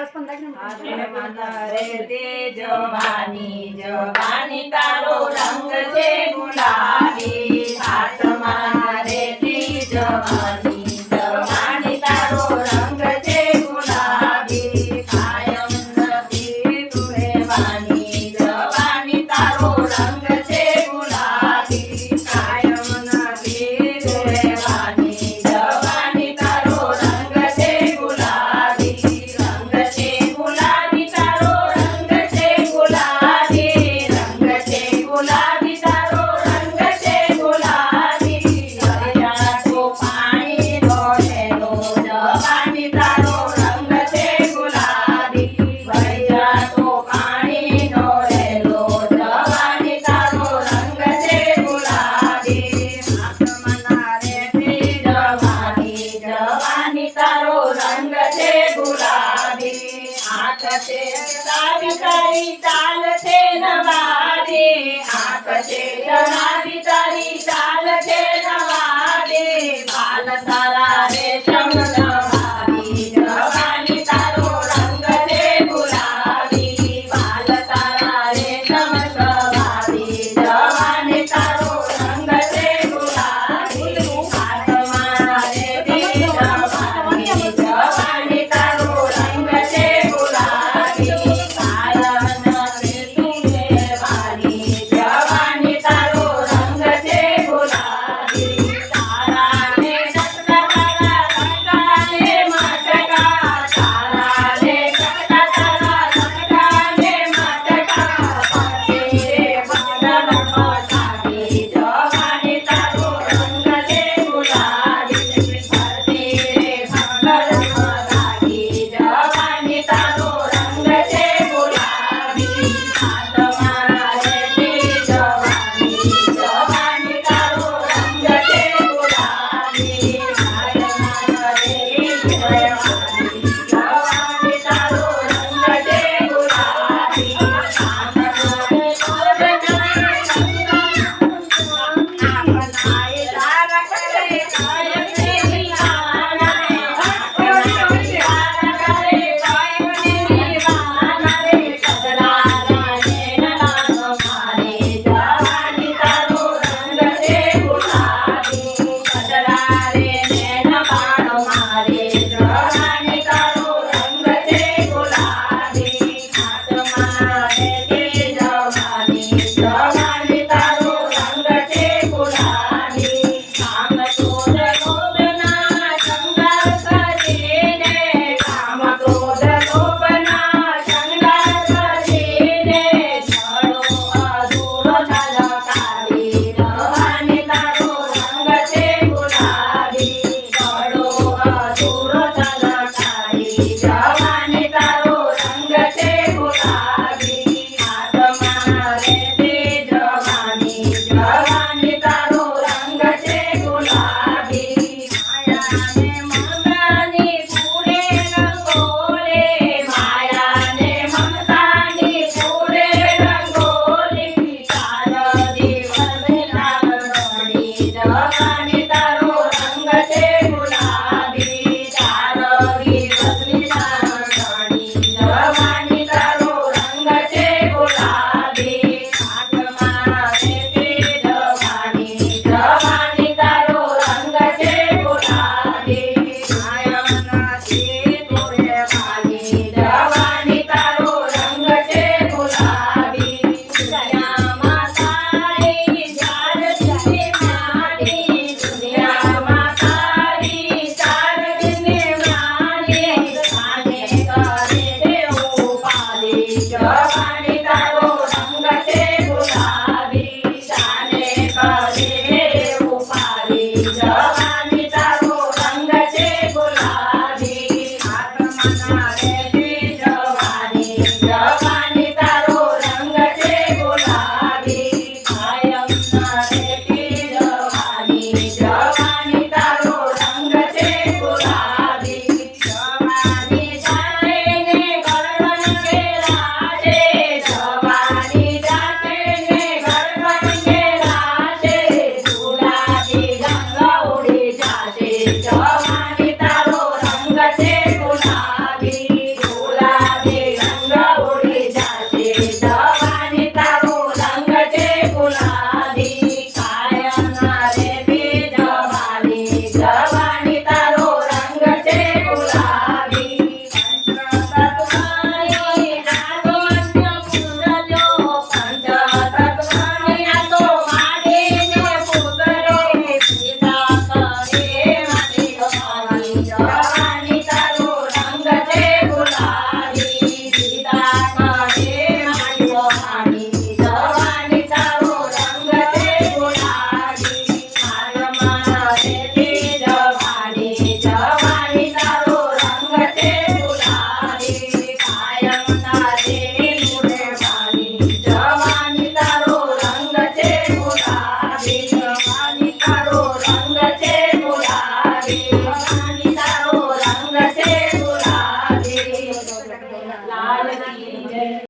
દસ પંદર કિલોમીટર તારો રંગ છે ગુલાબી सारो रंग ते गुलाबी आकशे तारी तारी चालते नवारी आकशे तारी तारी चाल